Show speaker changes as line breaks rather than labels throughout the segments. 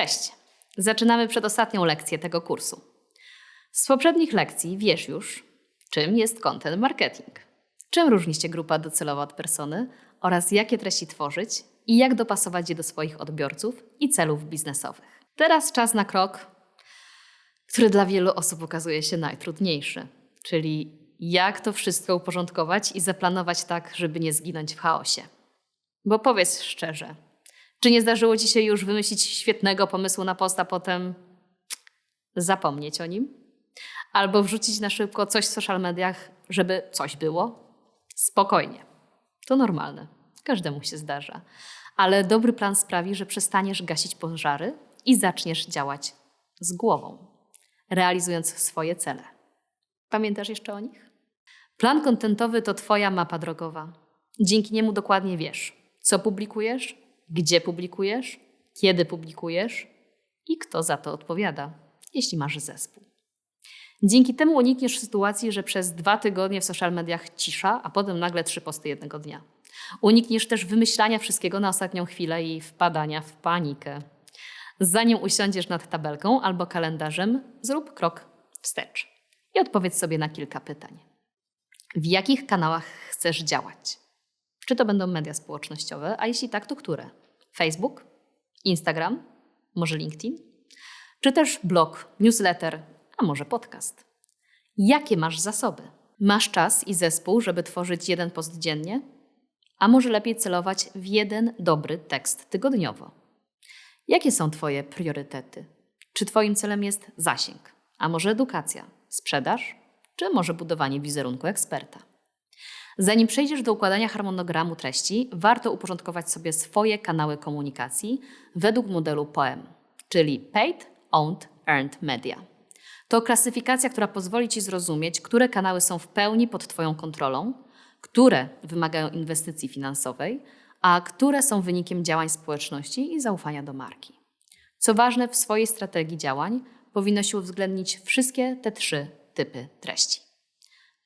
Cześć! Zaczynamy przedostatnią lekcję tego kursu. Z poprzednich lekcji wiesz już, czym jest content marketing, czym różni się grupa docelowa od persony oraz jakie treści tworzyć i jak dopasować je do swoich odbiorców i celów biznesowych. Teraz czas na krok, który dla wielu osób okazuje się najtrudniejszy, czyli jak to wszystko uporządkować i zaplanować tak, żeby nie zginąć w chaosie. Bo powiedz szczerze, czy nie zdarzyło ci się już wymyślić świetnego pomysłu na post, a potem zapomnieć o nim? Albo wrzucić na szybko coś w social mediach, żeby coś było? Spokojnie. To normalne. Każdemu się zdarza. Ale dobry plan sprawi, że przestaniesz gasić pożary i zaczniesz działać z głową, realizując swoje cele. Pamiętasz jeszcze o nich? Plan kontentowy to Twoja mapa drogowa. Dzięki niemu dokładnie wiesz, co publikujesz, gdzie publikujesz, kiedy publikujesz i kto za to odpowiada, jeśli masz zespół. Dzięki temu unikniesz sytuacji, że przez dwa tygodnie w social mediach cisza, a potem nagle trzy posty jednego dnia. Unikniesz też wymyślania wszystkiego na ostatnią chwilę i wpadania w panikę. Zanim usiądziesz nad tabelką albo kalendarzem, zrób krok wstecz i odpowiedz sobie na kilka pytań. W jakich kanałach chcesz działać? Czy to będą media społecznościowe, a jeśli tak, to które? Facebook, Instagram, może LinkedIn? Czy też blog, newsletter, a może podcast? Jakie masz zasoby? Masz czas i zespół, żeby tworzyć jeden post dziennie? A może lepiej celować w jeden dobry tekst tygodniowo? Jakie są Twoje priorytety? Czy Twoim celem jest zasięg, a może edukacja, sprzedaż, czy może budowanie wizerunku eksperta? Zanim przejdziesz do układania harmonogramu treści, warto uporządkować sobie swoje kanały komunikacji według modelu POEM, czyli Paid, Owned, Earned Media. To klasyfikacja, która pozwoli Ci zrozumieć, które kanały są w pełni pod Twoją kontrolą, które wymagają inwestycji finansowej, a które są wynikiem działań społeczności i zaufania do marki. Co ważne, w swojej strategii działań powinno się uwzględnić wszystkie te trzy typy treści.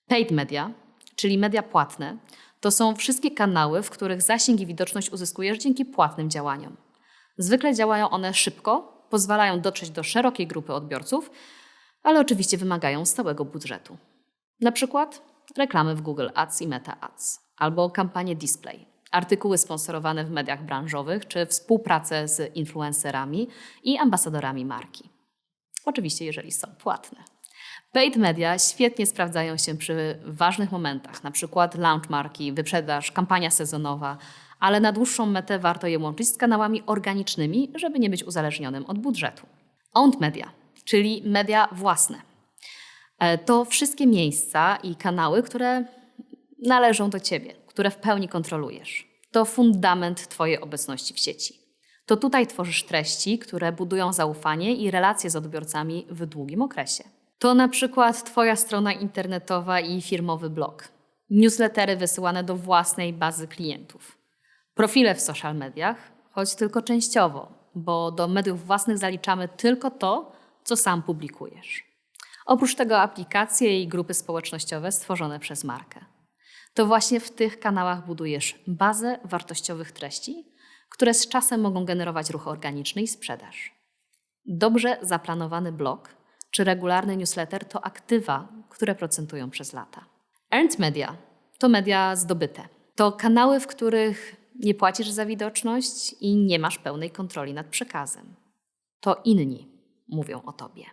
Paid media, czyli media płatne, to są wszystkie kanały, w których zasięg i widoczność uzyskujesz dzięki płatnym działaniom. Zwykle działają one szybko, pozwalają dotrzeć do szerokiej grupy odbiorców, ale oczywiście wymagają stałego budżetu. Na przykład reklamy w Google Ads i Meta Ads, albo kampanie display, artykuły sponsorowane w mediach branżowych, czy współpracę z influencerami i ambasadorami marki. Oczywiście, jeżeli są płatne. Paid media świetnie sprawdzają się przy ważnych momentach, na przykład launch marki, wyprzedaż, kampania sezonowa, ale na dłuższą metę warto je łączyć z kanałami organicznymi, żeby nie być uzależnionym od budżetu. Owned media, czyli media własne. E, to wszystkie miejsca i kanały, które należą do Ciebie, które w pełni kontrolujesz. To fundament Twojej obecności w sieci. To tutaj tworzysz treści, które budują zaufanie i relacje z odbiorcami w długim okresie. To na przykład Twoja strona internetowa i firmowy blog, newslettery wysyłane do własnej bazy klientów, profile w social mediach, choć tylko częściowo, bo do mediów własnych zaliczamy tylko to, co sam publikujesz. Oprócz tego aplikacje i grupy społecznościowe stworzone przez markę. To właśnie w tych kanałach budujesz bazę wartościowych treści, które z czasem mogą generować ruch organiczny i sprzedaż. Dobrze zaplanowany blog czy regularny newsletter to aktywa, które procentują przez lata. Earned media to media zdobyte. To kanały, w których nie płacisz za widoczność i nie masz pełnej kontroli nad przekazem. To inni mówią o tobie.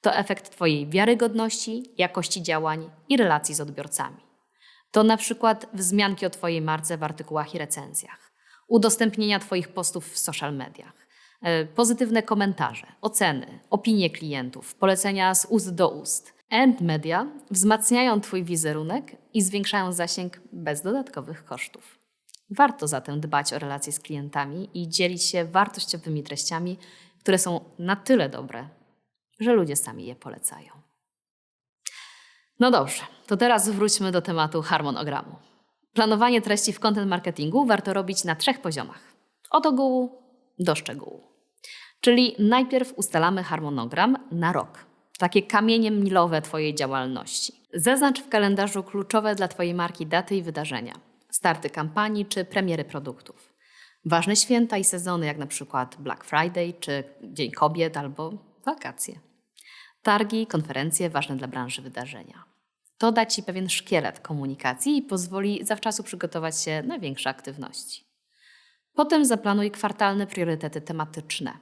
To efekt Twojej wiarygodności, jakości działań i relacji z odbiorcami. To na przykład wzmianki o Twojej marce w artykułach i recenzjach, udostępnienia Twoich postów w social mediach, pozytywne komentarze, oceny, opinie klientów, polecenia z ust do ust. End media wzmacniają Twój wizerunek i zwiększają zasięg bez dodatkowych kosztów. Warto zatem dbać o relacje z klientami i dzielić się wartościowymi treściami, które są na tyle dobre, że ludzie sami je polecają. No dobrze, to teraz wróćmy do tematu harmonogramu. Planowanie treści w content marketingu warto robić na trzech poziomach: od ogółu do szczegółu. Czyli najpierw ustalamy harmonogram na rok, takie kamienie milowe Twojej działalności. Zaznacz w kalendarzu kluczowe dla Twojej marki daty i wydarzenia, starty kampanii czy premiery produktów. Ważne święta i sezony, jak na przykład Black Friday czy Dzień Kobiet albo wakacje. Targi, konferencje, ważne dla branży wydarzenia. To da Ci pewien szkielet komunikacji i pozwoli zawczasu przygotować się na większe aktywności. Potem zaplanuj kwartalne priorytety tematyczne,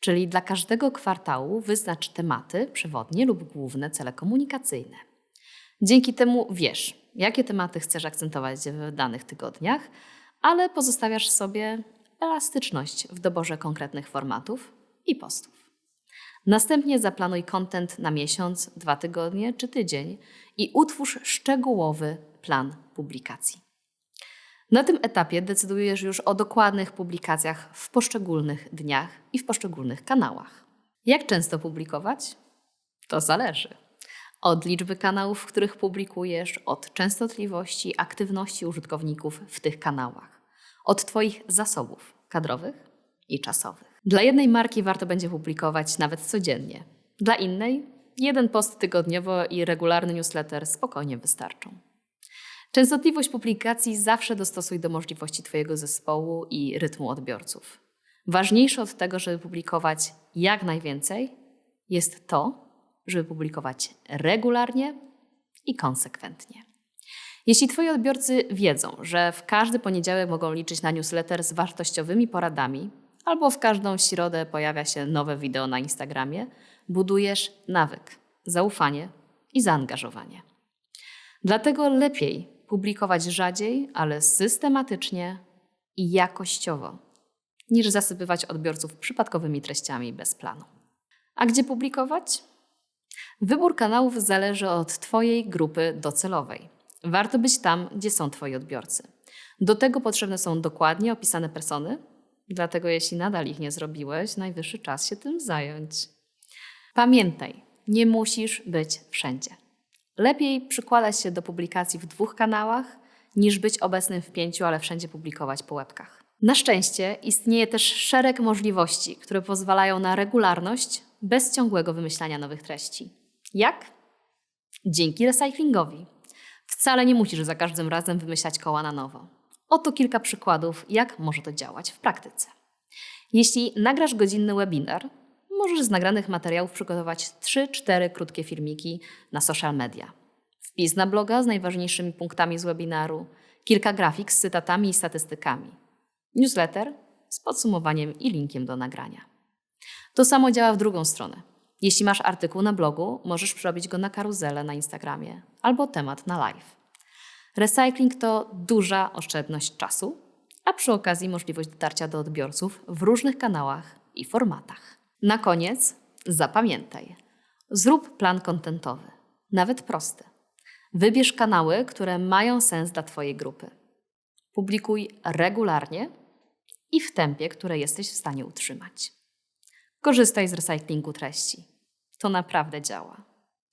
czyli dla każdego kwartału wyznacz tematy, przewodnie lub główne cele komunikacyjne. Dzięki temu wiesz, jakie tematy chcesz akcentować w danych tygodniach, ale pozostawiasz sobie elastyczność w doborze konkretnych formatów i postów. Następnie zaplanuj content na miesiąc, dwa tygodnie czy tydzień i utwórz szczegółowy plan publikacji. Na tym etapie decydujesz już o dokładnych publikacjach w poszczególnych dniach i w poszczególnych kanałach. Jak często publikować? To zależy. Od liczby kanałów, w których publikujesz, od częstotliwości, aktywności użytkowników w tych kanałach, od Twoich zasobów kadrowych i czasowych. Dla jednej marki warto będzie publikować nawet codziennie, dla innej jeden post tygodniowo i regularny newsletter spokojnie wystarczą. Częstotliwość publikacji zawsze dostosuj do możliwości Twojego zespołu i rytmu odbiorców. Ważniejsze od tego, żeby publikować jak najwięcej, jest to, żeby publikować regularnie i konsekwentnie. Jeśli Twoi odbiorcy wiedzą, że w każdy poniedziałek mogą liczyć na newsletter z wartościowymi poradami, albo w każdą środę pojawia się nowe wideo na Instagramie, budujesz nawyk, zaufanie i zaangażowanie. Dlatego lepiej publikować rzadziej, ale systematycznie i jakościowo, niż zasypywać odbiorców przypadkowymi treściami bez planu. A gdzie publikować? Wybór kanałów zależy od Twojej grupy docelowej. Warto być tam, gdzie są Twoi odbiorcy. Do tego potrzebne są dokładnie opisane persony, dlatego jeśli nadal ich nie zrobiłeś, najwyższy czas się tym zająć. Pamiętaj, nie musisz być wszędzie. Lepiej przykładać się do publikacji w dwóch kanałach, niż być obecnym w pięciu, ale wszędzie publikować po łebkach. Na szczęście istnieje też szereg możliwości, które pozwalają na regularność bez ciągłego wymyślania nowych treści. Jak? Dzięki recyklingowi. Wcale nie musisz za każdym razem wymyślać koła na nowo. Oto kilka przykładów, jak może to działać w praktyce. Jeśli nagrasz godzinny webinar, możesz z nagranych materiałów przygotować 3-4 krótkie filmiki na social media. Wpis na bloga z najważniejszymi punktami z webinaru, kilka grafik z cytatami i statystykami. Newsletter z podsumowaniem i linkiem do nagrania. To samo działa w drugą stronę. Jeśli masz artykuł na blogu, możesz przerobić go na karuzelę na Instagramie albo temat na live. Recycling to duża oszczędność czasu, a przy okazji możliwość dotarcia do odbiorców w różnych kanałach i formatach. Na koniec zapamiętaj. Zrób plan kontentowy, nawet prosty. Wybierz kanały, które mają sens dla Twojej grupy. Publikuj regularnie i w tempie, które jesteś w stanie utrzymać. Korzystaj z recyklingu treści. To naprawdę działa.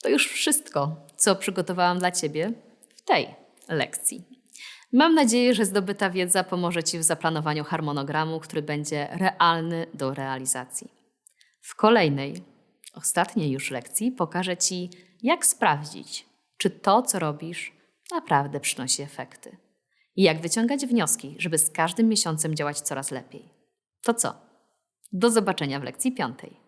To już wszystko, co przygotowałam dla Ciebie w tej lekcji. Mam nadzieję, że zdobyta wiedza pomoże Ci w zaplanowaniu harmonogramu, który będzie realny do realizacji. W kolejnej, ostatniej już lekcji pokażę Ci, jak sprawdzić, czy to, co robisz, naprawdę przynosi efekty. I jak wyciągać wnioski, żeby z każdym miesiącem działać coraz lepiej. To co? Do zobaczenia w lekcji piątej.